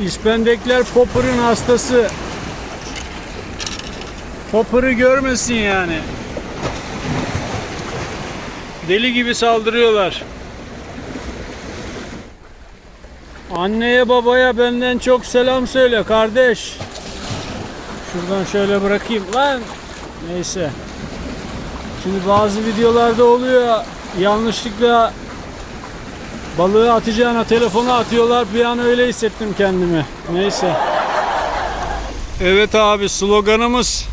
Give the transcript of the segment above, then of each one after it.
İspendekler Popper'ın hastası. Popper'ı görmesin yani. Deli gibi saldırıyorlar. Anneye babaya benden çok selam söyle kardeş. Şuradan şöyle bırakayım lan. Neyse. Şimdi bazı videolarda oluyor yanlışlıkla balığı atacağına telefonu atıyorlar. Bir an öyle hissettim kendimi. Neyse. Evet abi sloganımız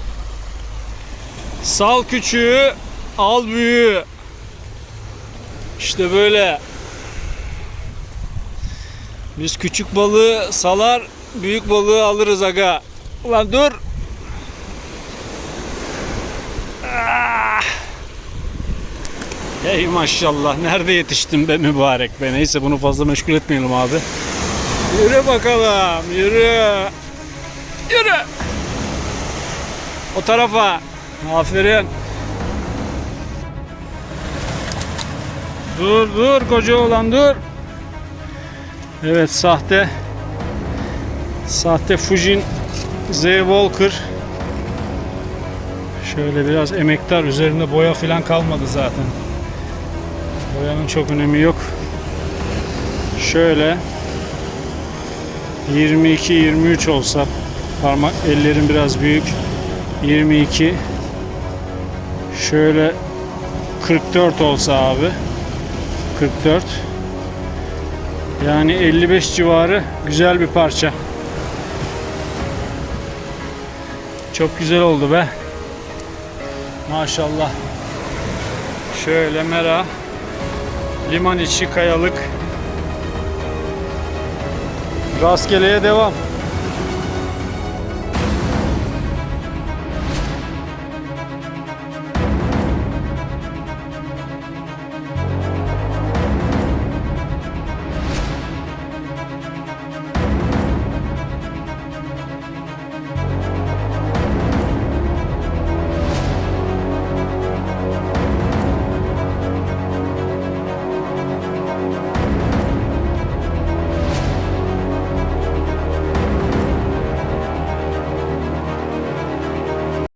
Sal küçüğü, al büyüğü. İşte böyle. Biz küçük balığı salar, büyük balığı alırız aga. Ulan dur. Ah. Hey maşallah nerede yetiştim be mübarek be. Neyse bunu fazla meşgul etmeyelim abi. Yürü bakalım yürü. Yürü. O tarafa. Aferin. Dur dur koca oğlan dur. Evet sahte. Sahte Fujin Z Walker. Şöyle biraz emektar üzerinde boya falan kalmadı zaten. Boyanın çok önemi yok. Şöyle 22-23 olsa parmak ellerim biraz büyük 22 şöyle 44 olsa abi 44 yani 55 civarı güzel bir parça. Çok güzel oldu be. Maşallah. Şöyle mera liman içi kayalık. Rastgeleye devam